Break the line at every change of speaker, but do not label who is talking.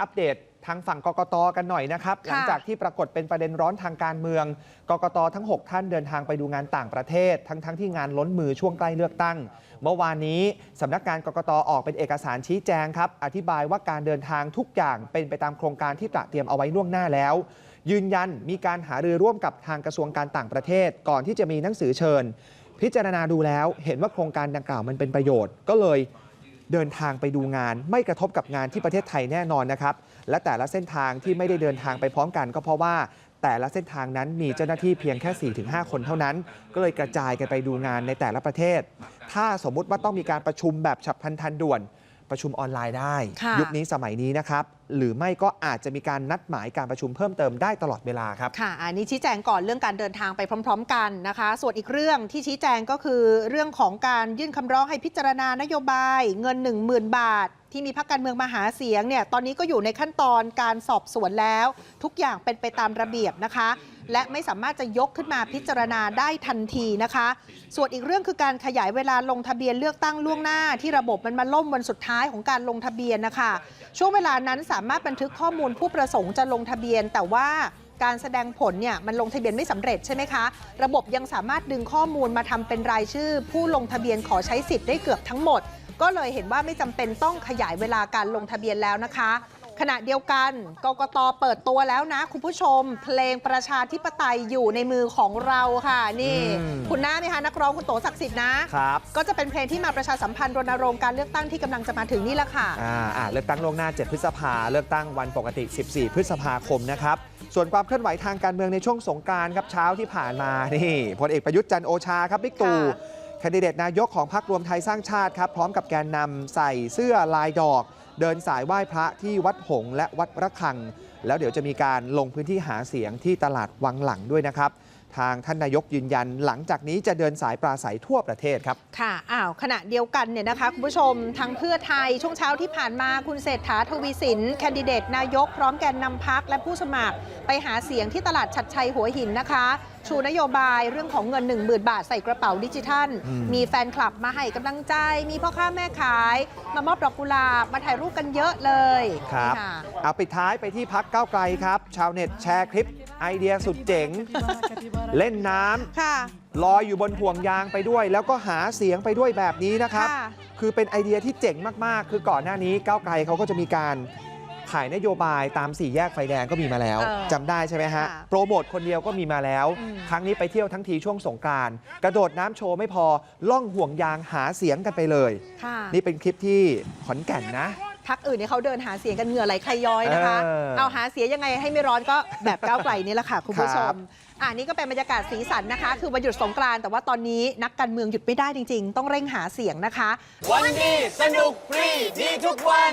อัปเดตทางฝั่งกกตกันหน่อยนะครับ หลังจากที่ปรากฏเป็นประเด็นร้อนทางการเมือง กกตทั้ง 6 ท่านเดินทางไปดูงานต่างประเทศ ทั้งทั้งที่งานล้นมือช่วงใกล้เลือกตั้ง เมื่อวานนี้สำนักงานกกตออกเป็นเอกสารชี้แจงครับ อธิบายว่าการเดินทางทุกอย่างเป็นไปตามโครงการที่ตระเตรียมเอาไว้ล่วงหน้าแล้ว ยืนยันมีการหารือร่วมกับทางกระทรวงการต่างประเทศ ก่อนที่จะมีหนังสือเชิญ พิจารณาดูแล้ว เห็นว่าโครงการดังกล่าวมันเป็นประโยชน์ก็เลย เดินทางไปดูงาน ไม่กระทบกับงานที่ประเทศไทยแน่นอนนะครับ และแต่ละเส้นทางที่ไม่ได้เดินทางไปพร้อมกันก็เพราะว่าแต่ละเส้นทางนั้นมีเจ้าหน้าที่เพียงแค่ 4-5 คนเท่านั้น ก็เลยกระจายกันไปดูงานในแต่ละประเทศ ถ้าสมมุติว่าต้องมีการประชุมแบบฉับพลันทันด่วน ประชุมออนไลน์ได้
ค่ะ
ยุคนี้สมัยนี้นะครับหรือไม่ก็อาจจะมีการนัดหมายการประชุมเพิ่มเติมได้ตลอดเวลาครับ
ค่ะ อันนี้ชี้แจงก่อนเรื่องการเดินทางไปพร้อม ๆ กันนะคะ ส่วนอีกเรื่องที่ชี้แจงก็คือ เรื่องของการยื่นคำร้องให้พิจารณานโยบายเงิน 10,000 บาท ที่มีพรรคการเมืองมาหาเสียงเนี่ยตอนนี้ก็อยู่ในขั้นตอนการสอบสวนแล้ว ทุกอย่างเป็นไปตามระเบียบนะคะ และไม่สามารถจะยกขึ้นมาพิจารณาได้ทันทีนะคะ ส่วนอีกเรื่องคือการขยายเวลาลงทะเบียนเลือกตั้งล่วงหน้า ที่ระบบมันมาล่มวันสุดท้ายของการลงทะเบียนนะคะช่วงเวลานั้นสามารถบันทึกข้อมูลผู้ประสงค์จะลงทะเบียน แต่ว่าการแสดงผลเนี่ยมันลงทะเบียนไม่สำเร็จใช่ไหมคะ ระบบยังสามารถดึงข้อมูลมาทำเป็นรายชื่อ ผู้ลงทะเบียนขอใช้สิทธิ์ได้เกือบทั้งหมด ก็เลยเห็นว่าไม่จำเป็นต้องขยายเวลาการลงทะเบียนแล้วนะคะ ขณะเดียวกันกกตเปิดตัวแล้วนะ คุณผู้ชม เพลงประชาธิปไตยอยู่ในมือของเราค่ะ นี่
อืม
คุณหน้าไหมคะนักร้องคุณโตศักดิ์สิทธิ์นะ
ครับ
ก็จะเป็นเพลงที่มาประชาสัมพันธ์รณรงค์การเลือกตั้งที่กำลังจะมาถึงนี่แหละค่ะ
อ่าอ่าเลือกตั้งล่วงหน้า 7 พฤษภาเลือกตั้งวันปกติ 14 พฤษภาคมนะครับส่วนความเคลื่อนไหวทางการเมืองในช่วงสงกรานต์ครับเช้าที่ผ่านมานี่พลเอกประยุทธ์จันทร์โอชาครับบิ๊กตู่
ค่ะ
แคนดิเดตนายกของพรรครวมไทยสร้างชาติครับพร้อมกับแกนนำใส่เสื้อลายดอก เดินสายไหว้พระที่วัดหงและวัดระฆัง แล้วเดี๋ยวจะมีการลงพื้นที่หาเสียงที่ตลาดวังหลังด้วยนะครับทางท่านนายกยืนยันหลังจากนี้จะเดินสายปราศัยทั่วประเทศครับ
ค่ะอ้าวขณะเดียวกันเนี่ยนะคะคุณผู้ชมทางเพื่อไทยช่วงเช้าที่ผ่านมาคุณเศรษฐาทวีสินแคนดิเดตนายก พร้อมแกนนำพักและผู้สมัคร ไปหาเสียงที่ตลาดชัดชัยหัวหินนะคะ ชูนโยบายเรื่องของเงิน 1 0,000 บาทใส่กระเป๋าดิจิทัล
อืม
มีแฟนคลับมาให้กำลังใจ มีพ่อค้าแม่ขาย มามอบดอกกุหลาบมาถ่ายรูปกันเยอะเลย
ครับ
นี่ะ
เอาปิดท้ายไปที่พักก้าวไกลครับ ชาวเน็ตแชร์คลิปไอเดียสุดเจ๋ง เล่นน้ำ
ค่ะ
ลอยอยู่บนห่วงยางไปด้วย แล้วก็หาเสียงไปด้วยแบบนี้นะครับ
ค่ะ
คือเป็นไอเดียที่เจ๋งมากๆ คือก่อนหน้านี้ก้าวไกลเขาก็จะมีการ ขายนโยบายตามสี่แยกไฟแดงก็มีมาแล้ว
เออ
จำได้ใช่ไหมฮะ
ค่ะ
โปรโมทคนเดียวก็มีมาแล้ว
อืม
ครั้งนี้ไปเที่ยวทั้งทีช่วงสงกรานต์กระโดดน้ำโชว์ไม่พอล่องห่วงยางหาเสียงกันไปเลย
ค่ะ
นี่เป็นคลิปที่ขอนแก่นนะ
พักอื่นเนี่ยเขาเดินหาเสียงกันเหงื่อไหลใครย้อยนะคะ
เออ
เอาหาเสียงยังไงให้ไม่ร้อนก็แบบก้าวไกลนี่แหละค่ะ คุณผู้ช
ครั
ม
บ
อ่านี่ก็เป็นบรรยากาศสีสันนะคะ คือวันหยุดสงกรานต์แต่ว่าตอนนี้นักการเมืองหยุดไม่ได้จริง ๆ ต้องเร่งหาเสียงนะคะ
วันดีสนุกฟรีดีทุกวัน